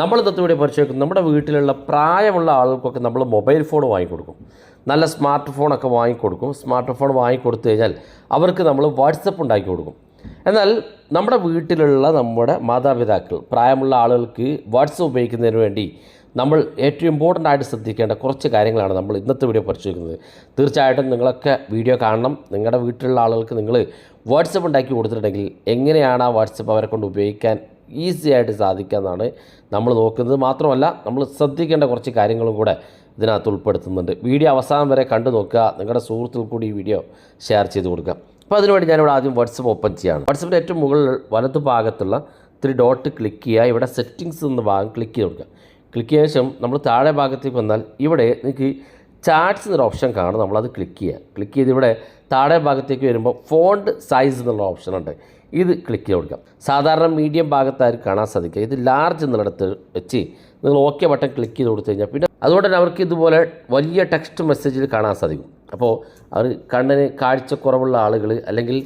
നമ്മൾ വീഡിയോ പരിശോധിക്കും നമ്മുടെ വീട്ടിലുള്ള പ്രായമുള്ള ആളുകൾക്കൊക്കെ നമ്മൾ മൊബൈൽ ഫോൺ വാങ്ങിക്കൊടുക്കും. നല്ല സ്മാർട്ട് ഫോണൊക്കെ വാങ്ങിക്കൊടുക്കും. സ്മാർട്ട് ഫോൺ വാങ്ങിക്കൊടുത്തു കഴിഞ്ഞാൽ അവർക്ക് നമ്മൾ വാട്സപ്പ് ഉണ്ടാക്കി കൊടുക്കും. എന്നാൽ നമ്മുടെ വീട്ടിലുള്ള നമ്മുടെ മാതാപിതാക്കൾ പ്രായമുള്ള ആളുകൾക്ക് വാട്സപ്പ് ഉപയോഗിക്കുന്നതിന് വേണ്ടി നമ്മൾ ഏറ്റവും ഇമ്പോർട്ടന്റ് ആയിട്ട് ശ്രദ്ധിക്കേണ്ട കുറച്ച് കാര്യങ്ങളാണ് നമ്മൾ ഇന്നത്തെ വീഡിയോ പരിശോധിക്കുന്നത് തീർച്ചയായിട്ടും നിങ്ങളൊക്കെ വീഡിയോ കാണണം. നിങ്ങളുടെ വീട്ടിലുള്ള ആളുകൾക്ക് നിങ്ങൾ വാട്സപ്പ് ഉണ്ടാക്കി കൊടുത്തിട്ടുണ്ടെങ്കിൽ എങ്ങനെയാണ് ആ വാട്സപ്പ് അവരെ കൊണ്ട് ഉപയോഗിക്കാൻ ഈസി ആയിട്ട് സാധിക്കാമെന്നാണ് നമ്മൾ നോക്കുന്നത്. മാത്രമല്ല നമ്മൾ ശ്രദ്ധിക്കേണ്ട കുറച്ച് കാര്യങ്ങളും കൂടെ ഇതിനകത്ത് ഉൾപ്പെടുത്തുന്നുണ്ട്. വീഡിയോ അവസാനം വരെ കണ്ടു നോക്കുക. നിങ്ങളുടെ സുഹൃത്തുക്കൾ കൂടി ഈ വീഡിയോ ഷെയർ ചെയ്ത് കൊടുക്കുക. അപ്പോൾ അതിനുവേണ്ടി ഞാനിവിടെ ആദ്യം വാട്സപ്പ് ഓപ്പൺ ചെയ്യുകയാണ് വാട്സപ്പിന്റെ ഏറ്റവും മുകളിൽ വലതു ഭാഗത്തുള്ള ത്രീ ഡോട്ട് ക്ലിക്ക് ചെയ്യുക. ഇവിടെ സെറ്റിങ്സ് എന്ന ഭാഗം ക്ലിക്ക് ചെയ്ത് കൊടുക്കുക. ക്ലിക്ക് ചെയ്ത ശേഷം നമ്മൾ താഴെ ഭാഗത്തേക്ക് വന്നാൽ ഇവിടെ നിങ്ങൾക്ക് ചാറ്റ്സ് എന്നൊരു ഓപ്ഷൻ കാണും. നമ്മളത് ക്ലിക്ക് ചെയ്യുക. ക്ലിക്ക് ചെയ്ത് ഇവിടെ താഴെ ഭാഗത്തേക്ക് വരുമ്പോൾ ഫോണ്ട് സൈസ് എന്നുള്ള ഓപ്ഷൻ ഉണ്ട്. ഇത് ക്ലിക്ക് ചെയ്ത് കൊടുക്കാം. സാധാരണ മീഡിയം ഭാഗത്തായിരിക്കും കാണാൻ സാധിക്കുക ഇത് ലാർജ് എന്നുള്ളിടത്ത് വെച്ച് നിങ്ങൾ ഓക്കെ ബട്ടൺ ക്ലിക്ക് ചെയ്ത് കൊടുത്തു കഴിഞ്ഞാൽ പിന്നെ അതുകൊണ്ട് തന്നെ അവർക്ക് ഇതുപോലെ വലിയ ടെക്സ്റ്റ് മെസ്സേജിൽ കാണാൻ സാധിക്കും. അപ്പോൾ അവർ കണ്ണിന് കാഴ്ചക്കുറവുള്ള ആളുകൾ അല്ലെങ്കിൽ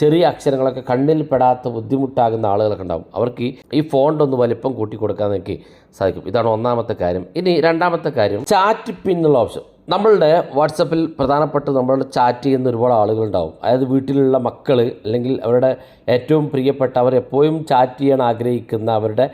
ചെറിയ അക്ഷരങ്ങളൊക്കെ കണ്ണിൽ പെടാത്ത ബുദ്ധിമുട്ടാകുന്ന ആളുകളൊക്കെ ഉണ്ടാകും അവർക്ക് ഈ ഫോണ്ട് ഒന്ന് വലിപ്പം കൂട്ടി കൊടുക്കാൻ നിങ്ങൾക്ക് സാധിക്കും. ഇതാണ് ഒന്നാമത്തെ കാര്യം. ഇനി രണ്ടാമത്തെ കാര്യം ചാറ്റ് പിൻ എന്നുള്ള ഓപ്ഷൻ നമ്മളുടെ വാട്സപ്പിൽ പ്രധാനപ്പെട്ട നമ്മളുടെ ചാറ്റ് ചെയ്യുന്ന ഒരുപാട് ആളുകളുണ്ടാവും. അതായത് വീട്ടിലുള്ള മക്കൾ അല്ലെങ്കിൽ അവരുടെ ഏറ്റവും പ്രിയപ്പെട്ട അവർ എപ്പോഴും ചാറ്റ് ചെയ്യാൻ ആഗ്രഹിക്കുന്ന അവരുടെ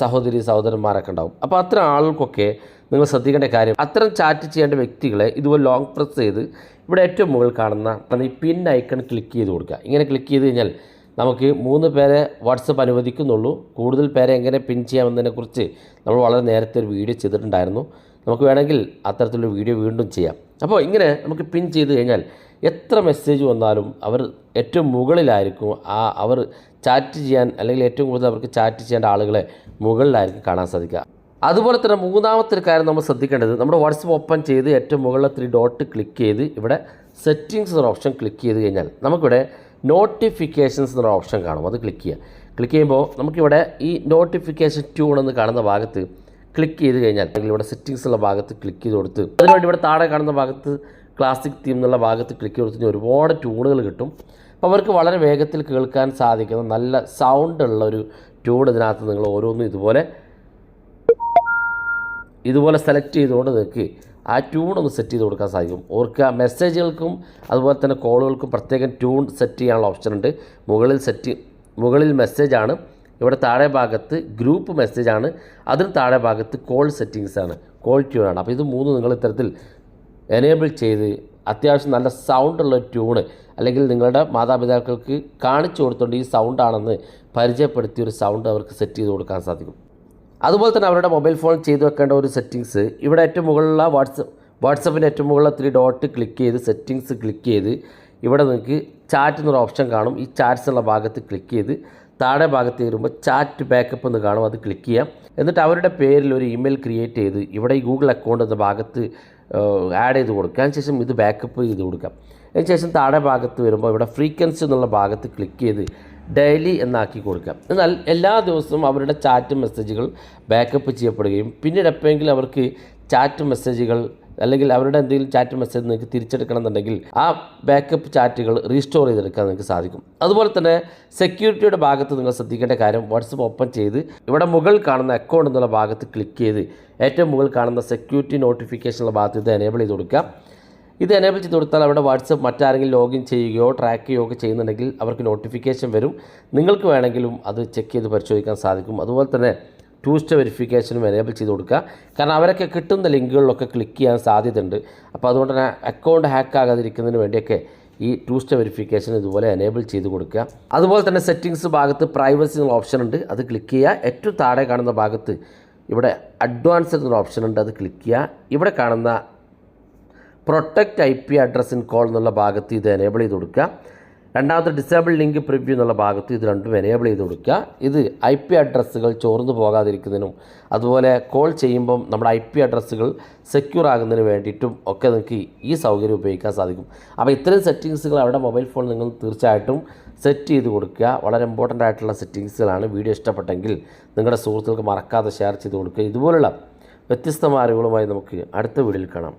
സഹോദരി സഹോദരന്മാരൊക്കെ ഉണ്ടാവും. അപ്പോൾ അത്തരം ആളുകൾക്കൊക്കെ നിങ്ങൾ ശ്രദ്ധിക്കേണ്ട കാര്യം അത്തരം ചാറ്റ് ചെയ്യേണ്ട വ്യക്തികളെ ഇതുപോലെ ലോങ് പ്രസ് ചെയ്ത് ഇവിടെ ഏറ്റവും മുകളിൽ കാണുന്ന ഈ പിൻ ഐക്കൺ ക്ലിക്ക് ചെയ്ത് കൊടുക്കുക. ഇങ്ങനെ ക്ലിക്ക് ചെയ്ത് കഴിഞ്ഞാൽ നമുക്ക് മൂന്ന് പേരെ വാട്സപ്പ് അനുവദിക്കുന്നുള്ളൂ. കൂടുതൽ പേരെ എങ്ങനെ പിൻ ചെയ്യാമെന്നതിനെക്കുറിച്ച് നമ്മൾ വളരെ നേരത്തെ ഒരു വീഡിയോ ചെയ്തിട്ടുണ്ടായിരുന്നു. നമുക്ക് വേണമെങ്കിൽ അത്തരത്തിലുള്ള വീഡിയോ വീണ്ടും ചെയ്യാം. അപ്പോൾ ഇങ്ങനെ നമുക്ക് പിൻ ചെയ്ത് കഴിഞ്ഞാൽ എത്ര മെസ്സേജ് വന്നാലും അവർ ഏറ്റവും മുകളിലായിരിക്കും. ആ അവർ ചാറ്റ് ചെയ്യാൻ അല്ലെങ്കിൽ ഏറ്റവും കൂടുതൽ അവർക്ക് ചാറ്റ് ചെയ്യേണ്ട ആളുകളെ മുകളിലായിരിക്കും കാണാൻ സാധിക്കുക. അതുപോലെ തന്നെ മൂന്നാമത്തെ ഒരു കാര്യം നമ്മൾ ശ്രദ്ധിക്കേണ്ടത് നമ്മുടെ വാട്സപ്പ് ഓപ്പൺ ചെയ്ത് ഏറ്റവും മുകളിലെ ത്രീ ഡോട്ട് ക്ലിക്ക് ചെയ്ത് ഇവിടെ സെറ്റിങ്സ് എന്ന ഓപ്ഷൻ ക്ലിക്ക് ചെയ്ത് കഴിഞ്ഞാൽ നമുക്കിവിടെ നോട്ടിഫിക്കേഷൻസ് എന്നൊരു ഓപ്ഷൻ കാണും. അത് ക്ലിക്ക് ചെയ്യുക. ക്ലിക്ക് ചെയ്യുമ്പോൾ നമുക്കിവിടെ ഈ നോട്ടിഫിക്കേഷൻ ട്യൂൺ എന്ന് കാണുന്ന ഭാഗത്ത് ക്ലിക്ക് ചെയ്ത് കഴിഞ്ഞാൽ അല്ലെങ്കിൽ ഇവിടെ സെറ്റിങ്സ് ഉള്ള ഭാഗത്ത് ക്ലിക്ക് ചെയ്ത് കൊടുത്ത് അതിനുവേണ്ടി ഇവിടെ താഴെ കാണുന്ന ഭാഗത്ത് ക്ലാസിക് തീം എന്നുള്ള ഭാഗത്ത് ക്ലിക്ക് ചെയ്ത് കൊടുത്ത് ഒരുപാട് ട്യൂണുകൾ കിട്ടും. അപ്പോൾ അവർക്ക് വളരെ വേഗത്തിൽ കേൾക്കാൻ സാധിക്കുന്ന നല്ല സൗണ്ട് ഉള്ള ഒരു ട്യൂൺ ഇതിനകത്ത് നിങ്ങൾ ഓരോന്നും ഇതുപോലെ ഇതുപോലെ സെലക്ട് ചെയ്തുകൊണ്ട് നിങ്ങൾക്ക് ആ ട്യൂൺ ഒന്ന് സെറ്റ് ചെയ്ത് കൊടുക്കാൻ സാധിക്കും. ഓർക്കുക മെസ്സേജുകൾക്കും അതുപോലെ തന്നെ കോളുകൾക്കും പ്രത്യേകം ട്യൂൺ സെറ്റ് ചെയ്യാനുള്ള ഓപ്ഷൻ ഉണ്ട്. മുകളിൽ സെറ്റ് മുകളിൽ മെസ്സേജാണ് ഇവിടെ താഴെ ഭാഗത്ത് ഗ്രൂപ്പ് മെസ്സേജ് ആണ്. അതിന് താഴെ ഭാഗത്ത് കോൾ സെറ്റിങ്സ് ആണ്. കോൾ ട്യൂൺ ആണ്. അപ്പോൾ ഇത് മൂന്ന് നിങ്ങൾ ഇത്തരത്തിൽ എനേബിൾ ചെയ്ത് അത്യാവശ്യം നല്ല സൗണ്ടുള്ള ട്യൂണ് അല്ലെങ്കിൽ നിങ്ങളുടെ മാതാപിതാക്കൾക്ക് കാണിച്ചു കൊടുത്തുകൊണ്ട് ഈ സൗണ്ടാണെന്ന് പരിചയപ്പെടുത്തിയ ഒരു സൗണ്ട് അവർക്ക് സെറ്റ് ചെയ്ത് കൊടുക്കാൻ സാധിക്കും. അതുപോലെ തന്നെ അവരുടെ മൊബൈൽ ഫോൺ ചെയ്തു വെക്കേണ്ട ഒരു സെറ്റിങ്സ് ഇവിടെ ഏറ്റവും മുകളിലുള്ള വാട്സപ്പ് വാട്സപ്പിന്റെ ഏറ്റവും മുകളിലെ ത്രീ ഡോട്ട് ക്ലിക്ക് ചെയ്ത് സെറ്റിങ്സ് ക്ലിക്ക് ചെയ്ത് ഇവിടെ നിങ്ങൾക്ക് ചാറ്റ് എന്നൊരു ഓപ്ഷൻ കാണും. ഈ ചാറ്റ്സ് ഉള്ള ഭാഗത്ത് ക്ലിക്ക് ചെയ്ത് താഴെ ഭാഗത്ത് വരുമ്പോൾ ചാറ്റ് ബാക്കപ്പ് എന്ന് കാണും അത് ക്ലിക്ക് ചെയ്യാം. എന്നിട്ട് അവരുടെ പേരിൽ ഒരു ഇമെയിൽ ക്രിയേറ്റ് ചെയ്ത് ഇവിടെ ഈ ഗൂഗിൾ അക്കൗണ്ട് എന്ന ഭാഗത്ത് ആഡ് ചെയ്ത് കൊടുക്കുക. അതിനുശേഷം ഇത് ബാക്കപ്പ് ചെയ്ത് കൊടുക്കാം അതിനുശേഷം താഴെ ഭാഗത്ത് വരുമ്പോൾ ഇവിടെ ഫ്രീക്വൻസി എന്നുള്ള ഭാഗത്ത് ക്ലിക്ക് ചെയ്ത് ഡെയിലി എന്നാക്കി കൊടുക്കാം എന്നാൽ എല്ലാ ദിവസവും അവരുടെ ചാറ്റ് മെസ്സേജുകൾ ബാക്കപ്പ് ചെയ്യപ്പെടുകയും പിന്നീട് എപ്പോഴെങ്കിലും അവർക്ക് ചാറ്റ് മെസ്സേജുകൾ അല്ലെങ്കിൽ അവരുടെ എന്തെങ്കിലും ചാറ്റ് മെസ്സേജ് നിങ്ങൾക്ക് തിരിച്ചെടുക്കണം എന്നുണ്ടെങ്കിൽ ആ ബാക്കപ്പ് ചാറ്റുകൾ റീസ്റ്റോർ ചെയ്തെടുക്കാൻ നിങ്ങൾക്ക് സാധിക്കും. അതുപോലെ തന്നെ സെക്യൂരിറ്റിയുടെ ഭാഗത്ത് നിങ്ങൾ ശ്രദ്ധിക്കേണ്ട കാര്യം വാട്സപ്പ് ഓപ്പൺ ചെയ്ത് ഇവിടെ മുകളിൽ കാണുന്ന അക്കൗണ്ട് എന്നുള്ള ഭാഗത്ത് ക്ലിക്ക് ചെയ്ത് ഏറ്റവും മുകളിൽ കാണുന്ന സെക്യൂരിറ്റി നോട്ടിഫിക്കേഷനുള്ള ഭാഗത്ത് ഇത് എനേബിൾ ചെയ്ത് കൊടുക്കുക. ഇത് എനേബിൾ ചെയ്ത് കൊടുത്താൽ അവിടെ വാട്സപ്പ് മറ്റാരെങ്കിലും ലോഗിൻ ചെയ്യുകയോ ട്രാക്ക് ചെയ്യുകയോ ഒക്കെ ചെയ്യുന്നുണ്ടെങ്കിൽ അവർക്ക് നോട്ടിഫിക്കേഷൻ വരും. നിങ്ങൾക്ക് വേണമെങ്കിലും അത് ചെക്ക് ചെയ്ത് പരിശോധിക്കാൻ സാധിക്കും. അതുപോലെ തന്നെ ടൂ സ്റ്റെ വെരിഫിക്കേഷനും എനേബിൾ ചെയ്ത് കൊടുക്കുക. കാരണം അവരൊക്കെ കിട്ടുന്ന ലിങ്കുകളിലൊക്കെ ക്ലിക്ക് ചെയ്യാൻ സാധ്യതയുണ്ട്. അപ്പോൾ അതുകൊണ്ട് തന്നെ അക്കൗണ്ട് ഹാക്ക് ആകാതിരിക്കുന്നതിന് വേണ്ടിയൊക്കെ ഈ ടൂ സ്റ്റെ വെരിഫിക്കേഷൻ ഇതുപോലെ എനേബിൾ ചെയ്ത് കൊടുക്കുക. അതുപോലെ തന്നെ സെറ്റിങ്സ് ഭാഗത്ത് പ്രൈവസി എന്നുള്ള ഓപ്ഷൻ ഉണ്ട്. അത് ക്ലിക്ക് ചെയ്യുക. ഏറ്റവും താഴെ കാണുന്ന ഭാഗത്ത് ഇവിടെ അഡ്വാൻസ് എന്നൊരു ഓപ്ഷൻ ഉണ്ട്. അത് ക്ലിക്ക് ചെയ്യുക. ഇവിടെ കാണുന്ന protect I P address in call എന്നുള്ള ഭാഗത്ത് ഇത് എനേബിൾ ചെയ്ത് കൊടുക്കുക. രണ്ടാമത്തെ ഡിസേബിൾ ലിങ്ക് പ്രിവ്യൂ എന്നുള്ള ഭാഗത്ത് ഇത് രണ്ടും എനേബിൾ ചെയ്ത് കൊടുക്കുക. ഇത് ഐ പി അഡ്രസ്സുകൾ ചോർന്നു പോകാതിരിക്കുന്നതിനും അതുപോലെ കോൾ ചെയ്യുമ്പം നമ്മുടെ ഐ പി അഡ്രസ്സുകൾ സെക്യൂർ ആകുന്നതിന് വേണ്ടിയിട്ടും ഒക്കെ നിങ്ങൾക്ക് ഈ സൗകര്യം ഉപയോഗിക്കാൻ സാധിക്കും. അപ്പോൾ ഇത്തരം സെറ്റിങ്സുകൾ അവിടെ മൊബൈൽ ഫോൺ നിങ്ങൾ തീർച്ചയായിട്ടും സെറ്റ് ചെയ്ത് കൊടുക്കുക. വളരെ ഇമ്പോർട്ടന്റ് ആയിട്ടുള്ള സെറ്റിങ്സുകളാണ് വീഡിയോ ഇഷ്ടപ്പെട്ടെങ്കിൽ നിങ്ങളുടെ സുഹൃത്തുക്കൾക്ക് മറക്കാതെ ഷെയർ ചെയ്ത് കൊടുക്കുക. ഇതുപോലുള്ള വ്യത്യസ്തമായ അറിവുകളുമായി നമുക്ക് അടുത്ത വീഡിയോയിൽ കാണാം.